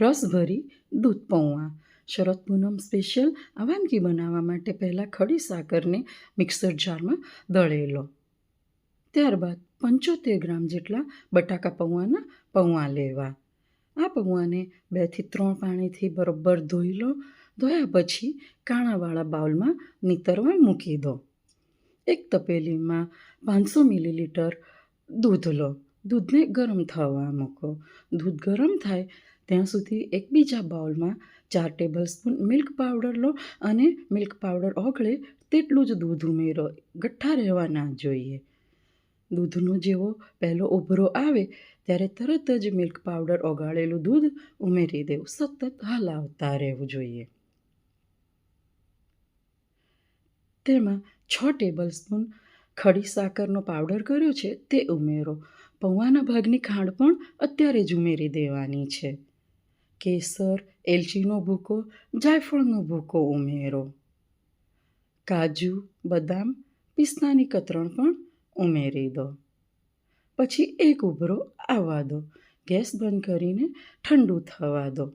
રસભરી દૂધ પૌવા. શરદ પૂનમ સ્પેશિયલ આ વાનગી બનાવવા માટે પહેલાં ખડી સાકરને મિક્સર જારમાં દળી લો ત્યારબાદ પંચોતેર ગ્રામ જેટલા બટાકા પૌવાના પૌવા લેવા. આ પૌવાને બેથી ત્રણ પાણીથી બરોબર ધોઈ લો ધોયા પછી કાણાવાળા બાઉલમાં નીતરવા મૂકી દો. એક તપેલીમાં પાંચસો મિલીલીટર દૂધ લો. દૂધને ગરમ થવા મૂકો. દૂધ ગરમ થાય ત્યાં સુધી એક બીજા બાઉલમાં ચાર ટેબલ સ્પૂન મિલ્ક પાવડર લો અને મિલ્ક પાવડર ઓગળે તેટલું જ દૂધ ઉમેરો. ગઠ્ઠા રહેવા ના જોઈએ. દૂધનો જેવો પહેલો ઉભરો આવે ત્યારે તરત જ મિલ્ક પાવડર ઓગાળેલું દૂધ ઉમેરી દેવું. સતત હલાવતા રહેવું જોઈએ. તેમાં છ ટેબલ સ્પૂન ખડી સાકરનો પાવડર કર્યો છે તે ઉમેરો. પૌવાના ભાગની ખાંડ પણ અત્યારે જ ઉમેરી દેવાની છે. કેસર એલચીનો ભૂકો જાયફળનો ભૂકો ઉમેરો કાજુ બદામ પિસ્તાની કતરણ પણ ઉમેરી દો પછી એક ઉભરો આવવા દો ગેસ બંધ કરીને ઠંડુ થવા દો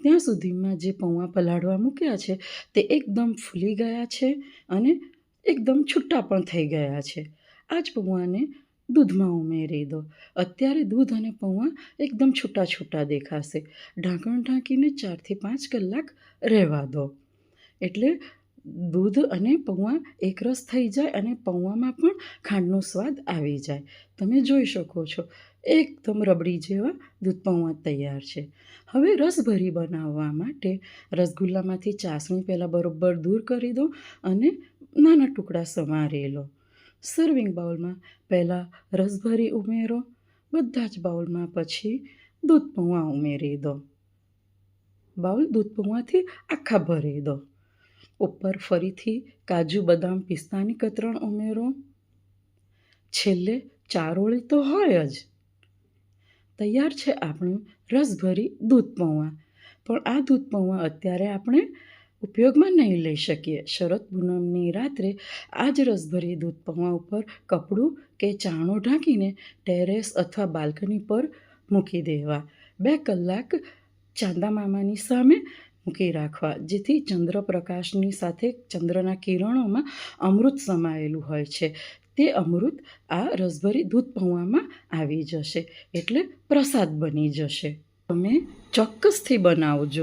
ત્યાં સુધીમાં જે પૌવા પલાળવા મૂક્યા છે તે એકદમ ફૂલી ગયા છે અને એકદમ છૂટા પણ થઈ ગયા છે આ જ પૌવાને દૂધમાં ઉમેરી દો. અત્યારે દૂધ અને પૌવા એકદમ છૂટા છૂટા દેખાશે. ઢાંકણ ઢાંકીને ચારથી પાંચ કલાક રહેવા દો. એટલે દૂધ અને પૌવા એકરસ થઈ જાય અને પૌવામાં પણ ખાંડનો સ્વાદ આવી જાય. તમે જોઈ શકો છો, એકદમ રબડી જેવા દૂધ પૌવા તૈયાર છે. હવે રસભરી બનાવવા માટે રસગુલ્લામાંથી ચાસણી પહેલાં બરોબર દૂર કરી દો અને નાના ટુકડા સમારી લો. સર્વિંગ બાઉલમાં પહેલાં રસભરી ઉમેરો, બધા જ બાઉલમાં પછી દૂધ પૌવા ઉમેરી દો. બાઉલ દૂધ પૌવાથી આખા ભરી દો. ઉપર ફરીથી કાજુ બદામ પિસ્તાની કતરણ ઉમેરો. છેલ્લે ચારોળી તો હોય જ. તૈયાર છે આપણું રસભરી દૂધ પૌવા. પણ આ દૂધ પૌવા અત્યારે આપણે ઉપયોગમાં નહીં લઈ શકીએ. શરદ પૂનમની રાત્રે આ જ રસભરી દૂધ પૌવા ઉપર કપડું કે ચાણો ઢાંકીને ટેરેસ અથવા બાલ્કની પર મૂકી દેવા. બે કલાક ચાંદા મામાની સામે મૂકી રાખવા, જેથી ચંદ્રપ્રકાશની સાથે ચંદ્રના કિરણોમાં અમૃત સમાયેલું હોય છે. તે અમૃત આ રસભરી દૂધ પૌવામાં આવી જશે, એટલે પ્રસાદ બની જશે. તમે ચોક્કસથી બનાવજો.